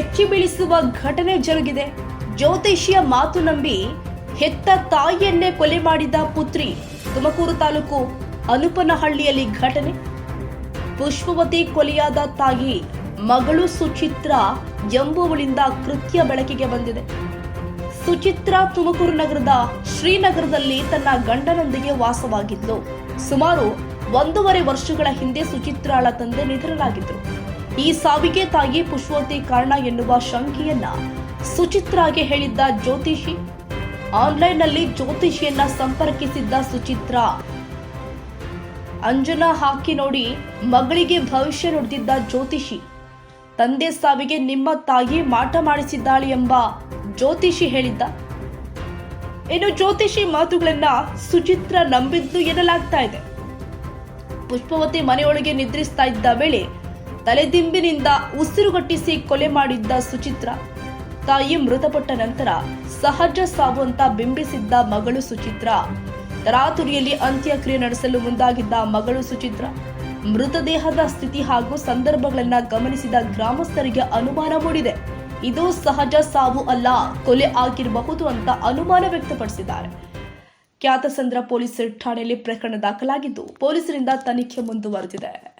ಬೆಚ್ಚಿ ಬೀಳಿಸುವ ಘಟನೆ ಜರುಗಿದೆ. ಜ್ಯೋತಿಷಿಯ ಮಾತು ನಂಬಿ ಹೆತ್ತ ತಾಯಿಯನ್ನೇ ಕೊಲೆ ಮಾಡಿದ ಪುತ್ರಿ ತುಮಕೂರು ತಾಲೂಕು ಅನುಪನಹಳ್ಳಿಯಲ್ಲಿ ಘಟನೆ. ಪುಷ್ಪವತಿ ಕೊಲೆಯಾದ ತಾಯಿ, ಮಗಳು ಸುಚಿತ್ರ ಎಂಬುವಳಿಂದ ಕೃತ್ಯ ಬೆಳಕಿಗೆ ಬಂದಿದೆ. ಸುಚಿತ್ರ ತುಮಕೂರು ನಗರದ ಶ್ರೀನಗರದಲ್ಲಿ ತನ್ನ ಗಂಡನೊಂದಿಗೆ ವಾಸವಾಗಿದ್ಲು ಸುಮಾರು ಒಂದೂವರೆ ವರ್ಷಗಳ ಹಿಂದೆ ಸುಚಿತ್ರಾಳ ತಂದೆ ನಿಧನರಾಗಿದ್ರು ಈ ಸಾವಿಗೆ ತಾಯಿ ಪುಷ್ಪವತಿ ಕಾರಣ ಎನ್ನುವ ಶಂಕೆಯನ್ನ ಸುಚಿತ್ರಾಗೆ ಹೇಳಿದ್ದ ಜ್ಯೋತಿಷಿ. ಆನ್ಲೈನ್ನಲ್ಲಿ ಜ್ಯೋತಿಷಿಯನ್ನ ಸಂಪರ್ಕಿಸಿದ್ದ ಸುಚಿತ್ರ. ಅಂಜನ ಹಾಕಿ ನೋಡಿ ಮಗಳಿಗೆ ಭವಿಷ್ಯ ನುಡಿದಿದ್ದ ಜ್ಯೋತಿಷಿ. ತಂದೆ ಸಾವಿಗೆ ನಿಮ್ಮ ತಾಯಿ ಮಾಟ ಮಾಡಿಸಿದ್ದಾಳೆ ಎಂಬ ಜ್ಯೋತಿಷಿ ಹೇಳಿದ್ದ. ಇನ್ನು ಜ್ಯೋತಿಷಿ ಮಾತುಗಳನ್ನ ಸುಚಿತ್ರ ನಂಬಿದ್ದು ಎನ್ನಲಾಗ್ತಾ ಇದೆ. ಪುಷ್ಪವತಿ ಮನೆಯೊಳಗೆ ನಿದ್ರಿಸ್ತಾ ಇದ್ದ ವೇಳೆ ತಲೆದಿಂಬಿನಿಂದ ಉಸಿರುಗಟ್ಟಿಸಿ ಕೊಲೆ ಮಾಡಿದ್ದ ಸುಚಿತ್ರ. ತಾಯಿ ಮೃತಪಟ್ಟ ನಂತರ ಸಹಜ ಸಾವು ಅಂತ ಬಿಂಬಿಸಿದ್ದ ಮಗಳು ಸುಚಿತ್ರ. ತರಾತುರಿಯಲ್ಲಿ ಅಂತ್ಯಕ್ರಿಯೆ ನಡೆಸಲು ಮುಂದಾಗಿದ್ದ ಮಗಳು ಸುಚಿತ್ರ. ಮೃತದೇಹದ ಸ್ಥಿತಿ ಹಾಗೂ ಸಂದರ್ಭಗಳನ್ನ ಗಮನಿಸಿದ ಗ್ರಾಮಸ್ಥರಿಗೆ ಅನುಮಾನ ಮೂಡಿದೆ. ಇದು ಸಹಜ ಸಾವು ಅಲ್ಲ, ಕೊಲೆ ಆಗಿರಬಹುದು ಅಂತ ಅನುಮಾನ ವ್ಯಕ್ತಪಡಿಸಿದ್ದಾರೆ. ಖ್ಯಾತಸಂದ್ರ ಪೊಲೀಸ್ ಠಾಣೆಯಲ್ಲಿ ಪ್ರಕರಣ ದಾಖಲಾಗಿದ್ದು ಪೊಲೀಸರಿಂದ ತನಿಖೆ ಮುಂದುವರೆದಿದೆ.